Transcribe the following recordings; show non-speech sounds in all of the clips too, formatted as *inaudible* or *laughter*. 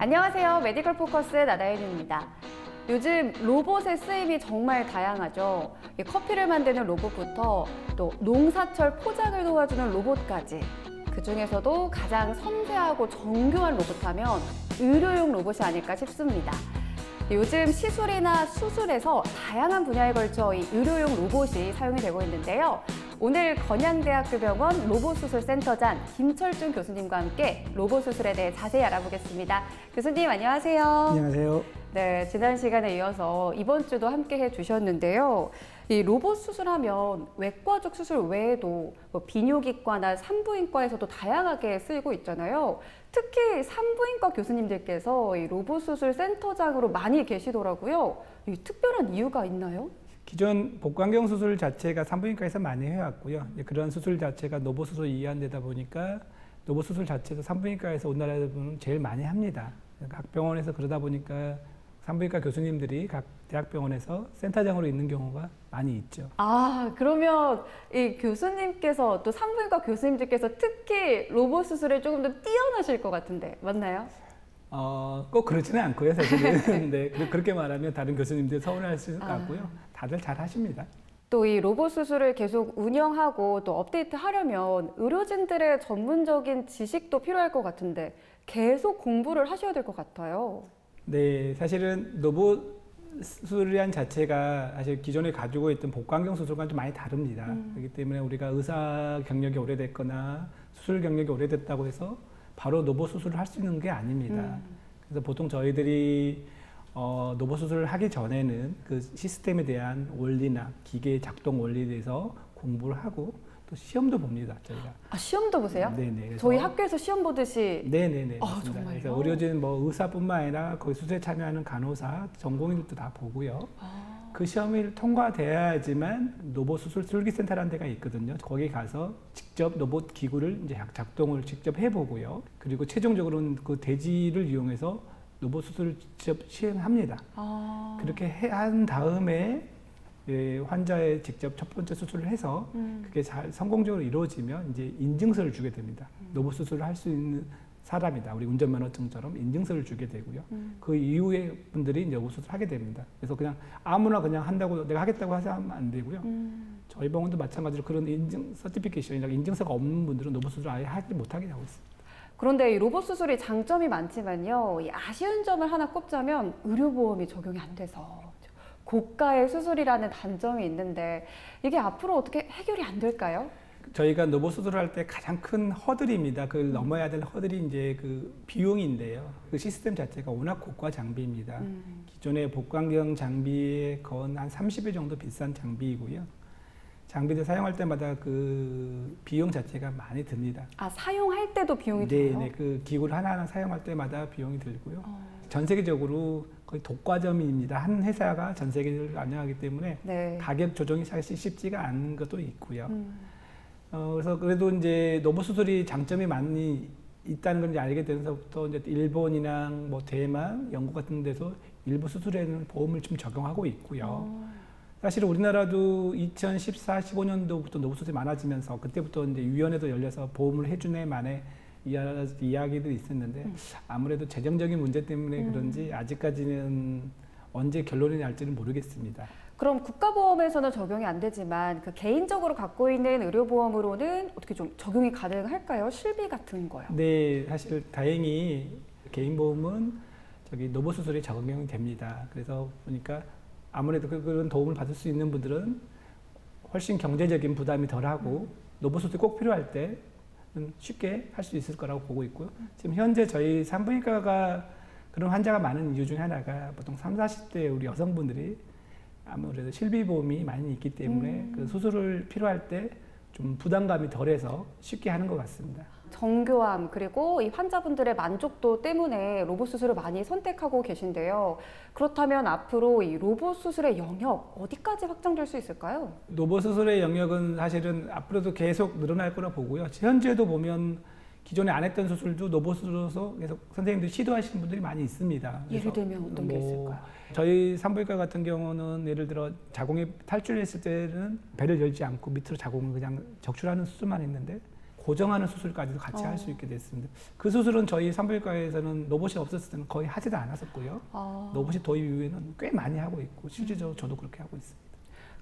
안녕하세요. 메디컬 포커스 나다현입니다. 요즘 로봇의 쓰임이 정말 다양하죠. 이 커피를 만드는 로봇부터 또 농사철 포장을 도와주는 로봇까지 그 중에서도 가장 섬세하고 정교한 로봇 하면 의료용 로봇이 아닐까 싶습니다. 요즘 시술이나 수술에서 다양한 분야에 걸쳐 이 의료용 로봇이 사용이 되고 있는데요. 오늘 건양대학교 병원 로봇수술센터장 김철준 교수님과 함께 로봇 수술에 대해 자세히 알아보겠습니다. 교수님 안녕하세요. 안녕하세요. 네, 지난 시간에 이어서 이번 주도 함께 해주셨는데요. 이 로봇 수술하면 외과적 수술 외에도 뭐 비뇨기과나 산부인과에서도 다양하게 쓰이고 있잖아요. 특히 산부인과 교수님들께서 이 로봇 수술 센터장으로 많이 계시더라고요. 이 특별한 이유가 있나요? 기존 복강경 수술 자체가 산부인과에서 많이 해왔고요. 그런 수술 자체가 노보 수술 이완되다 보니까 노보 수술 자체도 산부인과에서 우리나라에서 보면 제일 많이 합니다. 각 병원에서 그러다 보니까 산부인과 교수님들이 각 대학병원에서 센터장으로 있는 경우가 많이 있죠. 아, 그러면 이 교수님께서 또 산부인과 교수님들께서 특히 로봇 수술에 조금 더 뛰어나실 것 같은데 맞나요? 어, 꼭 그렇지는 않고요, 사실은. *laughs* 네, 그- 그렇게 말하면 다른 교수님들 서운할 수 아. 같고요. 다들 잘 하십니다. 또 이 로봇 수술을 계속 운영하고 또 업데이트 하려면 의료진들의 전문적인 지식도 필요할 것 같은데 계속 공부를 하셔야 될 것 같아요. 네, 사실은 로봇 수술이란 자체가 사실 기존에 가지고 있던 복강경 수술과는 좀 많이 다릅니다. 그렇기 때문에 우리가 의사 경력이 오래됐거나 수술 경력이 오래됐다고 해서 바로 로봇 수술을 할 수 있는 게 아닙니다. 그래서 보통 저희들이 어, 로봇 수술을 하기 전에는 그 시스템에 대한 원리나 기계 작동 원리에 대해서 공부를 하고 또 시험도 봅니다, 저희가. 아, 시험도 보세요? 네네. 그래서- 저희 학교에서 시험 보듯이 네네네. 아, 맞습니다. 정말요? 그래서 의료진 뭐 의사뿐만 아니라 거기 수술에 참여하는 간호사, 전공의들도 다 보고요. 아. 그 시험을 통과돼야지만 로봇 수술 술기센터라는 데가 있거든요. 거기 가서 직접 로봇 기구를 이제 작- 작동을 직접 해보고요. 그리고 최종적으로는 그 대지를 이용해서 로봇 수술을 직접 시행합니다. 아, 그렇게 해- 한 다음에 예, 환자의 직접 첫 번째 수술을 해서 음. 그게 잘 성공적으로 이루어지면 이제 인증서를 주게 됩니다. 음. 로봇 수술을 할 수 있는 사람이다. 우리 운전면허증처럼 인증서를 주게 되고요. 음. 그 이후에 분들이 이제 로봇 수술을 하게 됩니다. 그래서 그냥 아무나 그냥 한다고 내가 하겠다고 하면 안 되고요. 음. 저희 병원도 마찬가지로 그런 인증 서티피케이션이나 인증서가 없는 분들은 로봇 수술 아예 하지 못하게 하고 있습니다. 그런데 이 로봇 수술이 장점이 많지만요. 이 아쉬운 점을 하나 꼽자면 의료보험이 적용이 안 돼서 고가의 수술이라는 단점이 있는데 이게 앞으로 어떻게 해결이 안 될까요? 저희가 로봇 수술을 할때 가장 큰 허들입니다. 그걸 넘어야 될 허들이 이제 그 비용인데요. 그 시스템 자체가 워낙 고가 장비입니다. 음. 기존의 복강경 장비에 건한 30배 정도 비싼 장비이고요. 장비를 사용할 때마다 그 비용 자체가 많이 듭니다. 아 사용할 때도 비용이 네, 들어요? 네. 그 기구를 하나하나 사용할 때마다 비용이 들고요. 어. 전 세계적으로 거의 독과점입니다. 한 회사가 전 세계를 운영하기 때문에 네. 가격 조정이 사실 쉽지가 않은 것도 있고요. 음. 어, 그래서 그래도 이제 로봇 수술이 장점이 많이 있다는 걸 이제 알게 되면서부터 이제 일본이나 뭐 대만, 영국 같은 데서 일부 수술에는 보험을 좀 적용하고 있고요. 어. 사실 우리나라도 2014, 15년도부터 로봇 수술이 많아지면서 그때부터 이제 위원회도 열려서 보험을 해주네 만에 이야, 이야기도 있었는데 음. 아무래도 재정적인 문제 때문에 그런지 아직까지는 언제 결론이 날지는 모르겠습니다. 그럼 국가보험에서는 적용이 안 되지만 그 개인적으로 갖고 있는 의료보험으로는 어떻게 좀 적용이 가능할까요? 실비 같은 거요. 네, 사실 다행히 개인 보험은 저기 로봇 수술이 적용이 됩니다. 그래서 보니까 아무래도 그- 그런 도움을 받을 수 있는 분들은 훨씬 경제적인 부담이 덜하고 수술이 꼭 필요할 때는 쉽게 할 수 있을 거라고 보고 있고요. 지금 현재 저희 산부인과가 그런 환자가 많은 이유 중에 하나가 보통 3, 40대 우리 여성분들이 아무래도 실비보험이 많이 있기 때문에 음. 그 수술을 필요할 때 좀 부담감이 덜해서 쉽게 하는 것 같습니다. 정교함 그리고 이 환자분들의 만족도 때문에 로봇 수술을 많이 선택하고 계신데요. 그렇다면 앞으로 이 로봇 수술의 영역 어디까지 확장될 수 있을까요? 로봇 수술의 영역은 사실은 앞으로도 계속 늘어날 거라 보고요. 현재도 보면 기존에 안 했던 수술도 로봇으로서 계속 선생님들이 시도하시는 분들이 많이 있습니다. 예를 들면 어떤 게뭐 있을까요? 저희 산부인과 같은 경우는 예를 들어 자궁이 탈출했을 때는 배를 열지 않고 밑으로 자궁을 그냥 적출하는 수술만 했는데 고정하는 수술까지도 같이 어. 할수 있게 됐습니다. 그 수술은 저희 산부인과에서는 로봇이 없었을 때는 거의 하지도 않았었고요. 아. 로봇이 도입 이후에는 꽤 많이 하고 있고 실질적으로 저도 그렇게 하고 있습니다.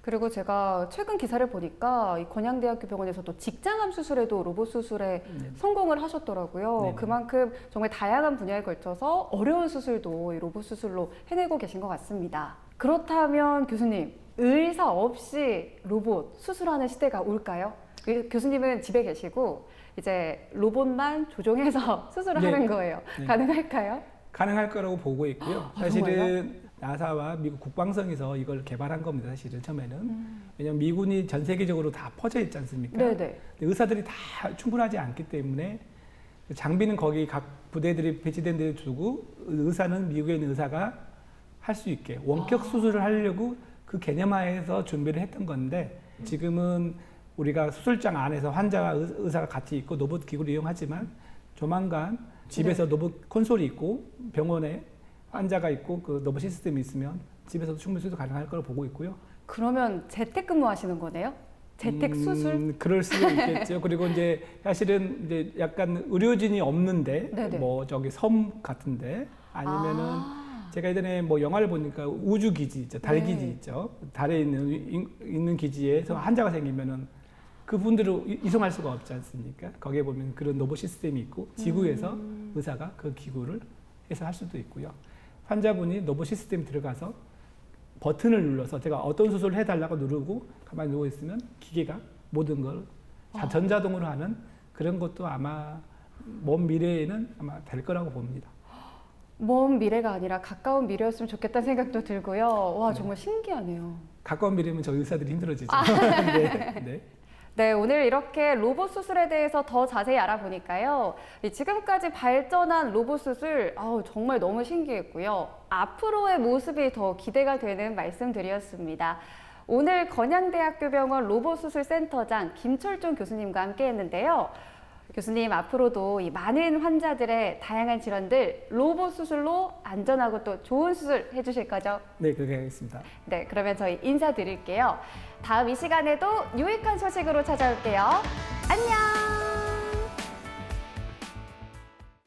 그리고 제가 최근 기사를 보니까 이 건양대학교 병원에서도 직장암 수술에도 로봇 수술에 네. 성공을 하셨더라고요. 네네. 그만큼 정말 다양한 분야에 걸쳐서 어려운 수술도 이 로봇 수술로 해내고 계신 것 같습니다. 그렇다면 교수님, 의사 없이 로봇 수술하는 시대가 올까요? 그 교수님은 집에 계시고 이제 로봇만 조종해서 *laughs* 수술을 네. 하는 거예요. 네. 가능할까요? 가능할 거라고 보고 있고요. 아, 사실은 나사와 미국 국방성에서 이걸 개발한 겁니다. 사실은 처음에는 왜냐하면 미군이 전 세계적으로 다 퍼져 있지 않습니까? 네네. 근데 의사들이 다 충분하지 않기 때문에 장비는 거기 각 부대들이 배치된 데 두고 의사는 미국에 있는 의사가 할 수 있게 원격 수술을 하려고 그 개념하에서 준비를 했던 건데 지금은 우리가 수술장 안에서 환자와 의- 의사가 같이 있고 로봇 기구를 이용하지만 조만간 집에서 로봇 콘솔이 있고 병원에 환자가 있고 그 로봇 시스템이 있으면 집에서도 충분히 수술 가능할 거로 보고 있고요. 그러면 재택근무 하시는 거네요? 재택 수술? 음, 그럴 수도 있겠죠. *laughs* 그리고 이제 사실은 이제 약간 의료진이 없는데 네네. 뭐 저기 섬 같은데 아니면은 아, 제가 예전에 뭐 영화를 보니까 우주 기지 있죠. 달 네. 기지 있죠. 달에 있는 이- 있는 기지에서 환자가 생기면은 그분들을 이- 이송할 수가 없지 않습니까? 거기에 보면 그런 로봇 시스템이 있고 지구에서 음. 의사가 그 기구를 해서 할 수도 있고요. 환자분이 로봇 시스템 들어가서 버튼을 눌러서 제가 어떤 수술을 해달라고 누르고 가만히 누워 있으면 기계가 모든 걸 자- 아. 전자동으로 하는 그런 것도 아마 먼 미래에는 아마 될 거라고 봅니다. 먼 미래가 아니라 가까운 미래였으면 좋겠다는 생각도 들고요. 와, 네. 정말 신기하네요. 가까운 미래면 저희 의사들이 힘들어지죠. 아. *laughs* 네, 네. 네, 오늘 이렇게 로봇 수술에 대해서 더 자세히 알아보니까요. 이 지금까지 발전한 로봇 수술, 아우, 정말 너무 신기했고요. 앞으로의 모습이 더 기대가 되는 말씀드렸습니다. 오늘 건양대학교 병원 로봇 수술 센터장 김철종 교수님과 함께 했는데요. 교수님, 앞으로도 이 많은 환자들의 다양한 질환들 로봇 수술로 안전하고 또 좋은 수술 해주실 거죠? 네, 그렇게 하겠습니다. 네, 그러면 저희 인사드릴게요. 다음 이 시간에도 유익한 소식으로 찾아올게요. 안녕!